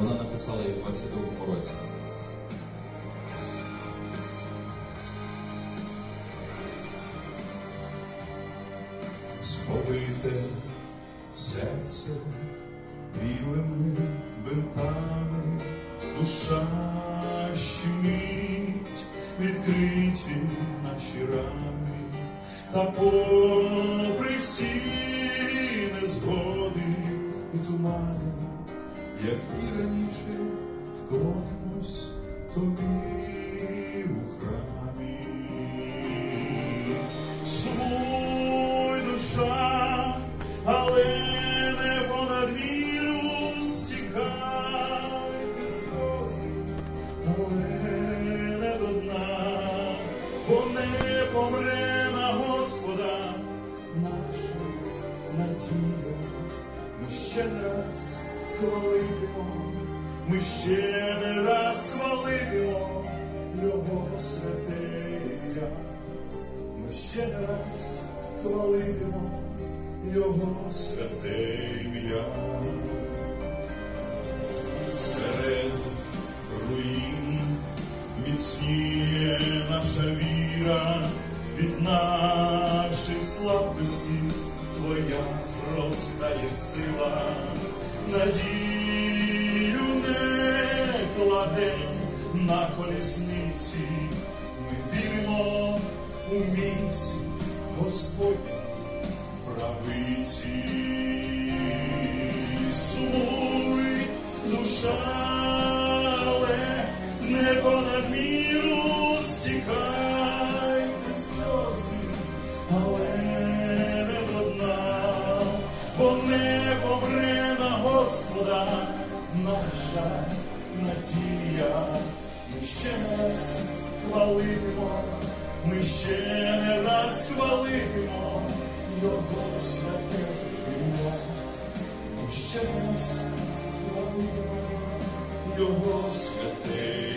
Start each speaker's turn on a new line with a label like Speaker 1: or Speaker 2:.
Speaker 1: Вона написала її в 22-му році.
Speaker 2: Сповите серце білими бинтами, душа щемить, відкриті наші рани, та попри всі незгоди і тумани, як і Сумуй душа, але не понад міру стікайте сльози, але не до дна, бо не помре на Господа наша надія. Ми ще не раз хвалитимо, ми ще не раз хвалитимо Його святе. Ще раз хвалитимо Його. Святе ім'я. Серед руїн міцніє наша віра від нашої слабкості, Твоя зростає сила, надію не кладем на колісниці, міць Господь правиці. Сумуй, душа, але не понад міру стікайте сльози, але не до дна, бо не помре на Господа наша надія. Ми ще раз хвалитимо, ми ще не раз хвалитимо Його святе ім'я. Ми ще раз хвалимо Його святе